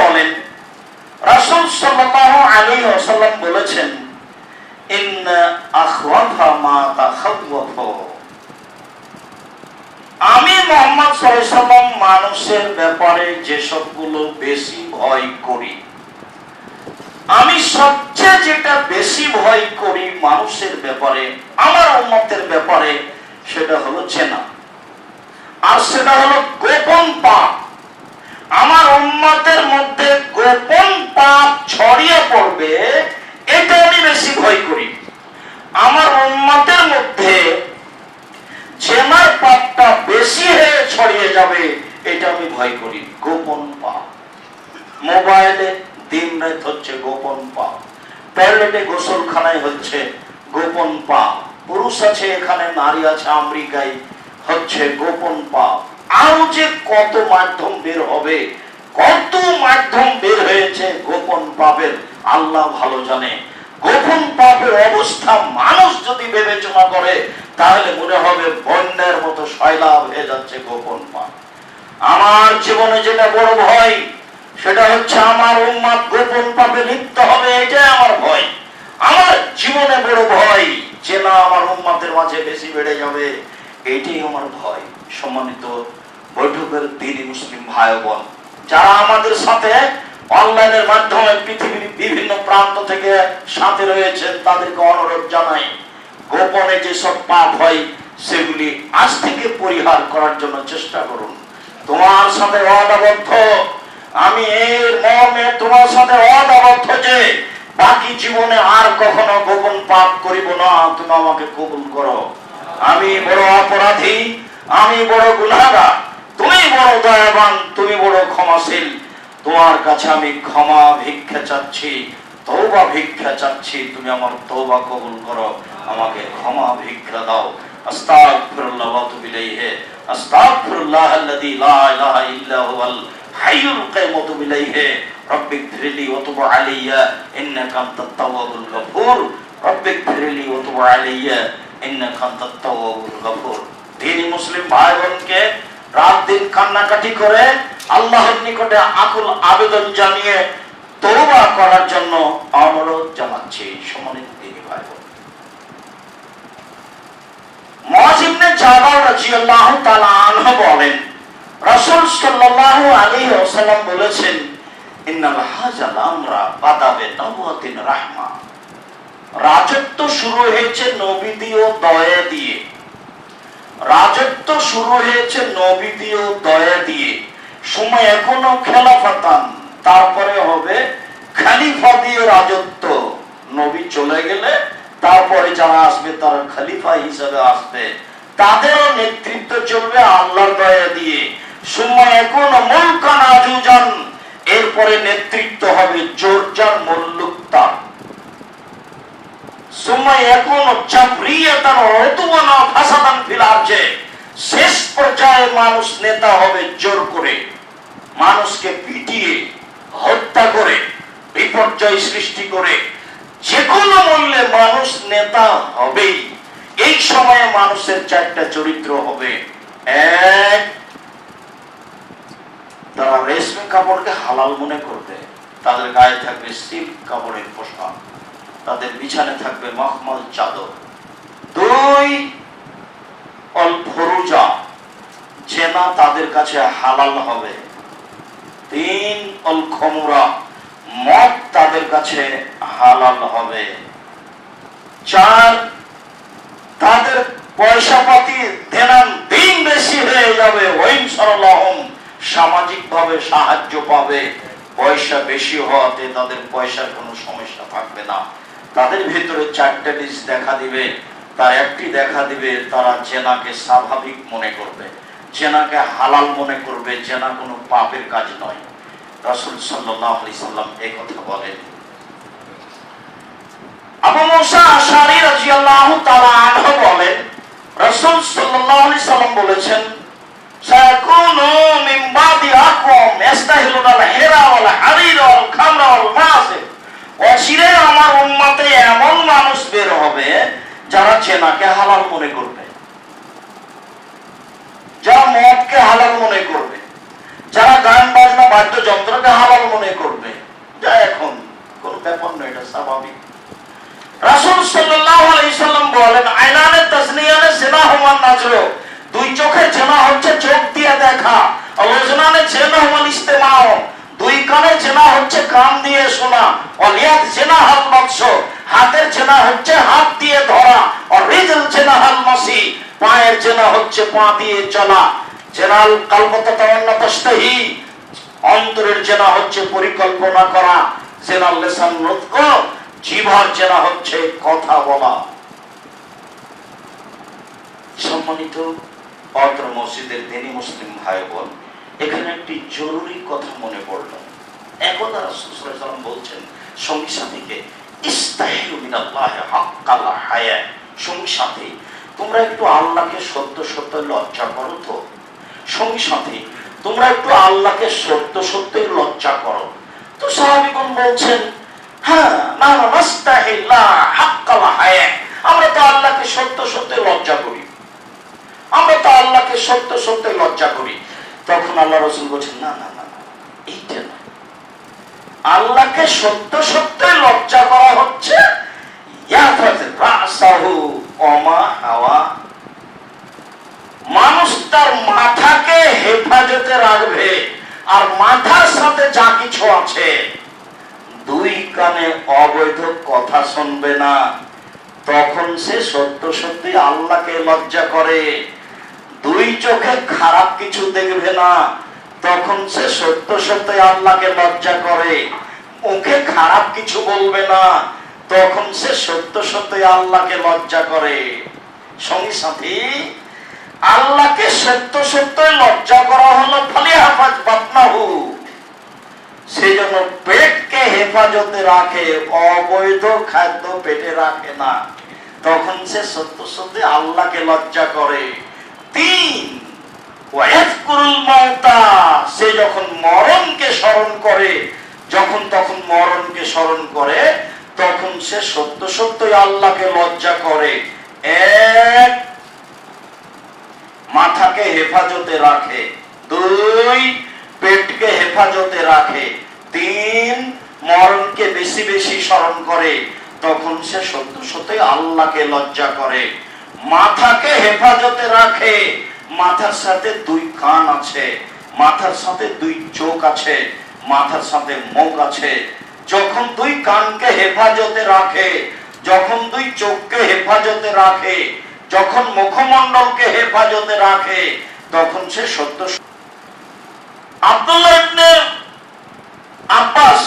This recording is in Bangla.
বলেন সাল্লাল্লাহু আলাইহি ওয়াসাল্লাম বলেছেন আখওয়াফা মা আমি মোহাম্মদ মানুষের ব্যাপারে যেসবগুলো বেশি ভয় করি, আমি সবচেয়ে যেটা বেশি ভয় করি মানুষের ব্যাপারে, আমার উন্মতের ব্যাপারে, সেটা হলো চেনা। আর সেটা হলো গোপন ভয় করি, গোপন পাপ। মোবাইলে দিন রাত হচ্ছে গোপন পাপ। টয়লেটে গোসলখানায় হচ্ছে গোপন পাপ। পুরুষ আছে, এখানে নারী আছে, আমেরিকায় হচ্ছে গোপন পাপ। আরও যে কত মাধ্যম বের হবে, কত মাধ্যম বের হয়েছে গোপন পাপের, আল্লাহ ভালো জানে। গোপন পাপের অবস্থা মানুষ যদি বিবেচনা করে, তাহলে মনে হবে বন্যার মতো সয়লাভ হয়ে যাচ্ছে গোপন পাপ। আমার জীবনে যেটা বড় ভয়, সেটা হচ্ছে আমার উম্মাদ গোপন পাপে লিপ্ত হবে, এটাই আমার ভয়। আমার জীবনে বড় ভয় যে না, আমার উম্মাদের মাঝে বেশি বেড়ে যাবে, এটাই আমার ভয়। সম্মানিত বৈঠকের দিনই মুসলিম ভাই বোন যারা আমাদের সাথে অনলাইনের মাধ্যমে পৃথিবীর বিভিন্ন প্রান্ত থেকে সাথে রয়েছেন, তাদেরকে অনুরোধ জানাই, গোপনে যেসব পাপ হয়, সেগুলি আজ থেকে পরিহার করার জন্য চেষ্টা করুন। তোমার সাথে অদাবদ্ধ আমি এর মর্মে তোমার সাথে অদাবদ্ধ যে বাকি জীবনে আর কখনো গোপন পাপ করিব না, তুমি আমাকে কবুল করো। আমি বড় অপরাধী, আমি বড় গুনাহগার, তুমি বড় দয়াবান, তুমি বড় ক্ষমাশীল। তোমার কাছে আমি ক্ষমা ভিক্ষা চাচ্ছি তৌবা ভিক্ষা চাচ্ছি, তুমি আমার তৌবা কবুল করো, আমাকে ক্ষমা ভিক্ষা দাও। আস্তাগফিরুল্লাহ ওয়া আতুবু ইলাইহি। আস্তাগফিরুল্লাহ আল্লাযী লা দিনী মুসলিম ভাই বোনকে রাত দিন কান্নাকাটি করে আল্লাহর নিকটে আকুল আবেদন জানিয়ে তওবা করার জন্য অনুরোধ জানাচ্ছি সম্মানিত ভাই বোন বলেন, রাসূল সাল্লাল্লাহু আলাইহি বলেছেন রাজত্ব শুরু হয়েছে নবী দিয়ে দয়া দিয়ে। রাজত্ব শুরু হয়েছে নবী দিয়ে দয়া দিয়ে। সময় এখনও খেলাফাতান, তারপরে হবে খালিফা দিয়ে রাজত্ব। নবী চলে গেলে তারপরে যারা আসবে তারা খলিফা হিসাবে আসবে। তাদেরও নেতৃত্ব চলবে আল্লাহর দয়া দিয়ে। সময় এখনও মুলকান আজুজান। এরপরে নেতৃত্ব হবে জোরজার মল্লুকতা। চাপরিয়াতান অতুয়ানা ফাসাদান ফিল আরজে। শেষ পর্যায়ে মানুষ নেতা হবে জোর করে। মানুষকে পিটিয়ে হত্যা করে, বিপর্যয় সৃষ্টি করে। কোনো মূল্যে মানুষ নেতা হবেই। এই সময়ে মানুষের চারটা চরিত্র হবে। এক, তারা রেশমি কাপড়কে হালাল মনে করবে। তাদের গায়ে থাকবে সিল্ক কাপড়ের পোশাক। তাদের বিছানে থাকবে মখমল চাদর। দুই অল ফরুজা জেনা তাদের কাছে হালাল হবে। তিন অল খমুরা মদ তাদের কাছে হালাল হবে। চার, তাদের পয়সা পাতি দেনান দিন বেশি হয়ে যাবে। ওইম সামাজিক ভাবে সাহায্য পাবে। পয়সা বেশি হওয়াতে তাদের পয়সার কোনো সমস্যা থাকবে না। তাদের ভিতরে চারটে জিনিস দেখা দিবে। তার একটি দেখা দিবে, তারা জেনাকে স্বাভাবিক মনে করবে। জেনাকে হালাল মনে করবে। জেনা কোনো পাপের কাজ নয়। রাসূল আলাইহি সাল্লাম এই কথা বলেন। আবু মুসা আশারি রাদিয়াল্লাহু তাআলা আনহু বলেন, রাসূল সাল্লাল্লাহু সাল্লাম বলেছেন, সায়াকুনু মিন বাদি আকওয়াম ইস্তাহিলুনাল হিরা ওয়াল হারির ওয়াল খামরা ওয়াল মাসির অচিরে আমার উম্মতে এমন মানুষ বের হবে, যারা চেনাকে হালাল মনে করবে। যারা মদকে হালাল মনে করবে। যারা গান বাদ্যযন্ত্রকে হালাল মনে করবে। যা এখন কোন ব্যাপার নয়, এটা স্বাভাবিক। রাসূল সাল্লাল্লাহু আলাইহি সাল্লাম বলেন আইনানে তাসনিয়ানে জিনা হুমান নাজর। দুই চোখে জেনা হচ্ছে চোখ দিয়ে দেখা। আলোচনানে জেনা হুমান ইস্তেমাও। দুই কানে জেনা হচ্ছে কান দিয়ে শোনা। অলিয়াত জেনা হাত হাতের জেনা হচ্ছে হাত দিয়ে ধরা। আর রিজল জেনা হাল মাসি। পায়ের জেনা হচ্ছে পা দিয়ে চলা। জেনাল কালবতা তাওয়ান্না তাস্তাহি অন্তরের জেনা হচ্ছে পরিকল্পনা করা লেসান জিভার জেনা হচ্ছে কথা বলা। সম্মানিত অত্র মসজিদের দিনী মুসলিম ভাই বোন এখানে একটি জরুরি কথা মনে পড়ল। একদা বলছেন, সঙ্গী সাথীকে সঙ্গী সাথী, তোমরা একটু আল্লাহকে সত্য সত্য লজ্জা করো তো। সঙ্গী সাথী তোমরা একটু আল্লাহকে সত্য সত্যই লজ্জা করো। তো সাহাবিগণ বলছেন হ্যাঁ না আমরা তো আল্লাহকে সত্য লজ্জা করি। আমরা তো আল্লাহকে সত্য লজ্জা করি। তখন আল্লাহ রসুল বলছেন, না না না এইটা না। আল্লাহকে সত্য সত্য লজ্জা করা হচ্ছে। ইয়াফাজ রাসাহু ওমা হাওয়া তার মাথাকে হেফাজতে রাখবে আর মাথার সাথে যা কিছু আছে, দুই কানে অবৈধ কথা শুনবে না। তখন সে সত্য সত্যি আল্লাহকে লজ্জা করে। দুই চোখে খারাপ কিছু দেখবে না। তখন সে সত্য সত্যি আল্লাহকে লজ্জা করে। মুখে খারাপ কিছু বলবে না। তখন সে সত্য সত্যি আল্লাহকে লজ্জা করে। সঙ্গী সাথী আল্লাহকে সত্য সত্য লজ্জা করা হলো ফালি হাফাজ বাতনাহু সেই জন্য পেটকে হেফাজতে রাখে, অবৈধ খাদ্য পেটে রাখে না। তখন সে সত্য সত্যি আল্লাহকে লজ্জা করে। তিন সে যখন মরণকে স্মরণ করে, যখন তখন মরণকে স্মরণ করে, তখন সে সত্য সত্যই আল্লাহকে লজ্জা করে। এক মাথাকে হেফাজতে রাখে, দুই পেটকে হেফাজতে রাখে, তিন মরণকে বেশি বেশি স্মরণ করে, তখন সে সত্য সত্যই আল্লাহকে লজ্জা করে। মাথাকে হেফাজতে রাখে, মাথার সাথে দুই কান আছে, মাথার সাথে দুই চোখ আছে, মাথার সাথে মুখ আছে। যখন দুই কানকে হেফাজতে রাখে, যখন দুই চোখকে হেফাজতে রাখে যখন মুখমণ্ডলকে হেফাজতে রাখে তখন সে সত্য আব্দুল্লাহ ইবনে আব্বাস